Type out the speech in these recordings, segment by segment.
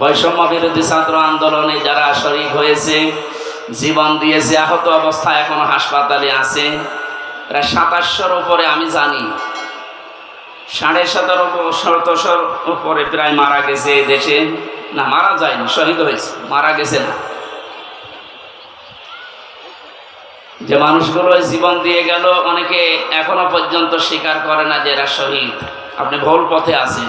বৈষম্য বিরোধী ছাত্র আন্দোলনে যারা শরিক হয়েছে, জীবন দিয়েছে, আহত অবস্থায় এখনও হাসপাতালে আছে, প্রায় সাতাশশোর উপরে আমি জানি, সাড়ে সতেরো শতশোর উপরে প্রায় মারা গেছে এই দেশে। না, মারা যায়নি, শহীদ হয়েছে, মারা গেছে না। যে মানুষগুলো জীবন দিয়ে গেল, অনেকে এখনও পর্যন্ত স্বীকার করে না যে এরা শহীদ। আপনি ভুল পথে আছেন।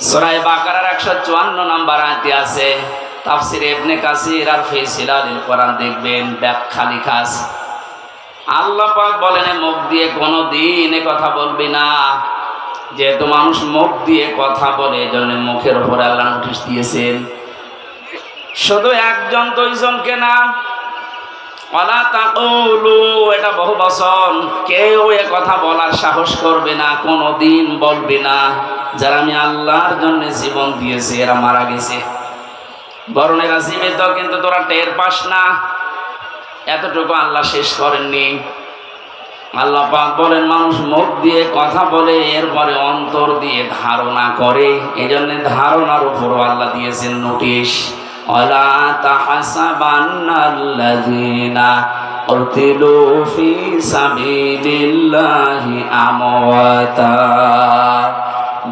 সূরা বাকারার 154 নম্বর আয়াতে আছে, তাফসির ইবনে কাসির আর ফি সিলালিল কোরআন দেখবেন, ব্যাখ্যা লেখা আছে। আল্লাহ পাক বলেন মুখ দিয়ে কোনো দিন এ কথা বলবি না। যেহেতু মানুষ মুখ দিয়ে কথা বলে এই জন্য মুখের উপরে আল্লাহ নোটিশ দিয়েছেন। শুধু একজন দুইজনকে না। ওলা তাকুলু, এটা বহু বচন। কেউ এ কথা বলার সাহস করবে না কোনো দিন বলবে না। যারা আমি আল্লাহর জন্য জীবন দিয়েছি, এরা মারা গেছে। বরং এরা জীবিত, কিন্তু তোরা টের পাস না। এতটুকু আল্লাহ শেষ করেননি। আল্লাহ পাক বলেন, মানুষ মুখ দিয়ে কথা বলে, এরপরে অন্তর দিয়ে ধারণা করে। এই জন্য ধারণার উপরও আল্লাহ দিয়েছেন নোটিশ। অলা তাহাসাবান্নাল্লাযীনা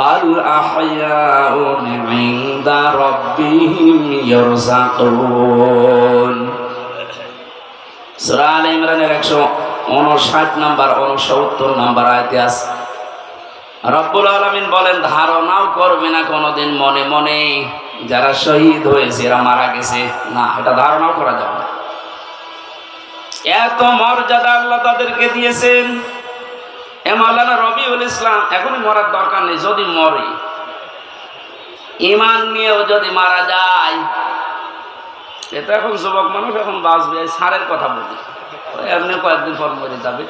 বাল আহয়াউন ইনদা রাব্বিহিম ইয়ারযাকুন সূরা আলে ইমরানের 159 নাম্বার 69 নাম্বার আয়াতে আছে। রব্বুল আলামিন বলেন, ধারণাও করবে না কোনোদিন মনে মনে যারা শহীদ হয়েছে, এরা মারা গেছে। না, এটা ধারণাও করা যাবে না। এত মর্যাদা আল্লাহ তাদেরকে দিয়েছেন। এ মাওলানা রবিউল ইসলাম, এখনই মরার দরকার নেই, যদি মরে। ইমান নিয়েও যদি মারা যায় এটা এখন যুবক মানুষ, এখন বাঁচবে সারের কথা বলি। এমনি কয়েকদিন পর মরে যাবে।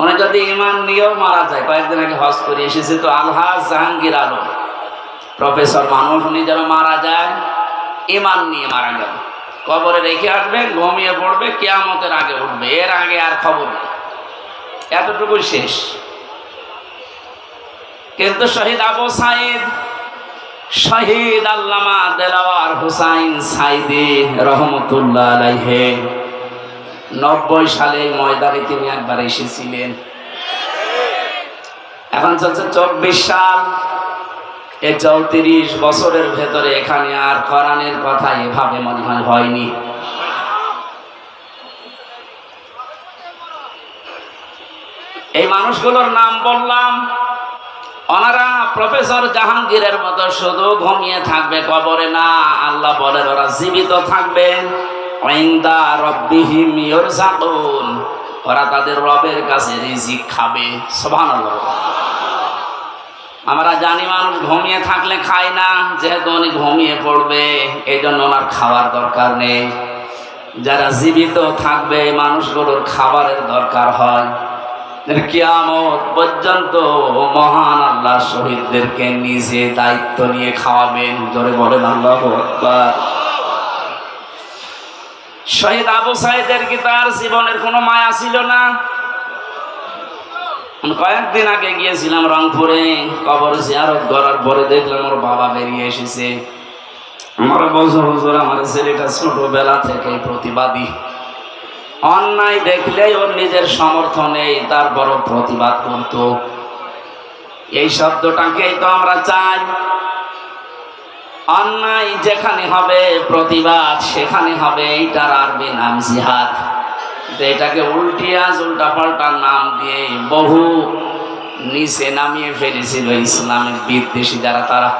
উনি যদি ইমান নিয়েও মারা যায়, কয়েকদিন আগে হজ করে এসেছে তো আলহাজ জাহাঙ্গীর আলম। প্রফেসর মানুষ উনি যেন মারা যায় ইমান নিয়ে মারা গেল। কবরে রেখে আসবে, ঘুমিয়ে পড়বে, কেয়ামতের আগে উঠবে, এর আগে আর খবর নেই। এতটুকু শেষ। কিন্তু শহীদ আবু সাইদ, শহীদ আল্লামা দেলাওয়ার হুসাইন সাইদি রহমতুল্লাহ আলাইহে, নব্বই সালে ময়দানে তিনি একবার এসেছিলেন। এখন চলছে চব্বিশ সাল। এই চৌত্রিশ বছরের ভেতরে এখানে আর কোরআনের কথা এভাবে মনে হয় হয়নি। এই মানুষগুলোর নাম বললাম। ওনারা প্রফেসর জাহাঙ্গীরের মতো শুধু ঘুমিয়ে থাকবে কবরে না, আল্লাহ বলেন ওরা জীবিত থাকবে। ওরা তাদের রবের কাছে রিজিক খাবে। সুবহানাল্লাহ। আমরা জানি মানুষ ঘুমিয়ে থাকলে খায় না, যেহেতু উনি ঘুমিয়ে পড়বে এই জন্য ওনার খাওয়ার দরকার নেই। যারা জীবিত থাকবে মানুষগুলোর খাবারের দরকার হয়। কিয়ামত পর্যন্ত মহান আল্লাহ শহীদদেরকে নিজে দায়িত্ব নিয়ে খাওয়াবেন। বলেন, আল্লাহ শহীদ আবু সাইদের কি তার জীবনের কোনো মায়া ছিল না? কয়েকদিন আগে গিয়েছিলাম রংপুরে, কবর জিয়ারত করার পরে দেখলাম ওর বাবা বেরিয়ে এসেছে। আমার বছর বছর আমার ছেলেটা ছোটবেলা থেকে প্রতিবাদী। অন্যায় দেখলেই ওর নিজের সমর্থন নেই, তারপরও প্রতিবাদ করত। এই শব্দটাকেই তো আমরা চাই। অন্যায় যেখানে হবে, প্রতিবাদ সেখানে হবে, এইটার আরবি নাম জিহাদ। এটাকে উল্টিয়াজ উল্টা পাল্টা নাম দিয়ে বহু নিচে নামিয়ে ফেলেছিল ইসলামের বিদ্বেষী যারা, তারা।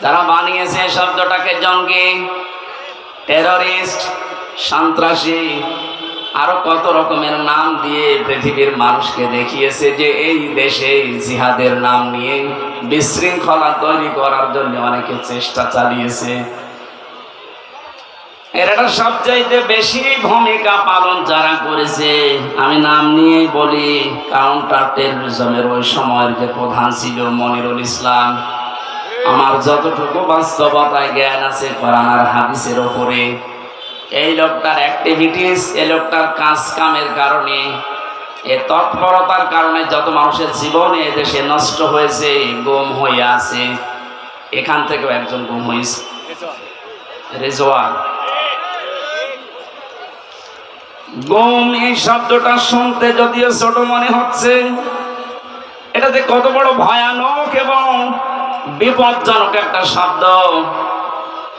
তারা বানিয়েছে শব্দটাকে জঙ্গি। টেররিস্ট সন্ত্রাসী, আরও কত রকমের নাম দিয়ে পৃথিবীর মানুষকে দেখিয়েছে যে এই দেশে জিহাদের নাম নিয়ে বিশৃঙ্খলা তৈরি করার জন্য অনেকে চেষ্টা চালিয়েছে। এর সবচাইতে বেশি ভূমিকা পালন যারা করেছে, আমি নাম নিয়েই বলি কাউন্টার টেরোরিজমের ওই সময়ের যে প্রধান ছিল মনিরুল ইসলাম। আমার যতটুকু বাস্তবতায় জ্ঞান আছে কোরআন আর হাদিসের ওপরে এই লোকটার অ্যাক্টিভিটিস এই লোকটার কাজ কামের কারণে, এ তৎপরতার কারণে যত মানুষের জীবন এ দেশে নষ্ট হয়েছে, গুম হয়ে আছে, এখান থেকেও একজন গুম হয়েছে। রেজওয়ান। গম এই শব্দটা শুনতে যদিও ছোট মনে হচ্ছে এটা যে কত বড় ভয়ানক এবং বিপজ্জনক একটা শব্দ।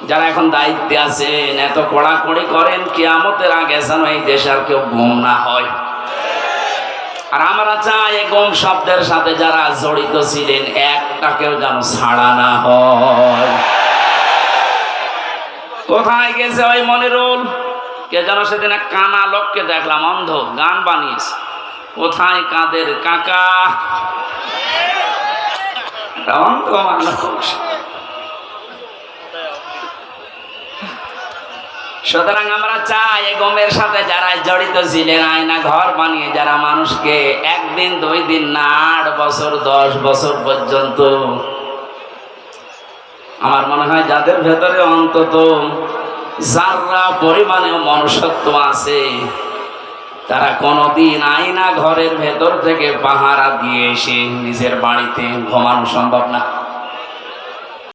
যারা এখন দায়িত্বে আছেন, এত কড়াকড়ি করেন, কিয়ামতের আগে যেন এই দেশ আর কেউ গুম না হয়। আর আমরা চাই গম শব্দের সাথে যারা জড়িত ছিলেন, একটা কেউ যেন ছাড়া না হয়। কোথায় গেছে ওই মনিরুল? কে যেন সেদিন এক কানা লোককে দেখলাম, অন্ধ, গান বানিয়েছে। কোথায় কাদের কাকা? মানুষ সুতরাং আমরা চাই এই গমের সাথে যারা জড়িত ছিলেন, আয়না ঘর বানিয়ে যারা মানুষকে একদিন, দুই দিন না আট বছর, দশ বছর পর্যন্ত আমার মনে হয় যাদের ভেতরে অন্তত যারা পরিমাণে মনুষ্যত্ব আছে তারা কোনোদিন আয়না ঘরের ভেতর থেকে পাহারা দিয়ে এসে নিজের বাড়িতে ঘুমানো সম্ভব না।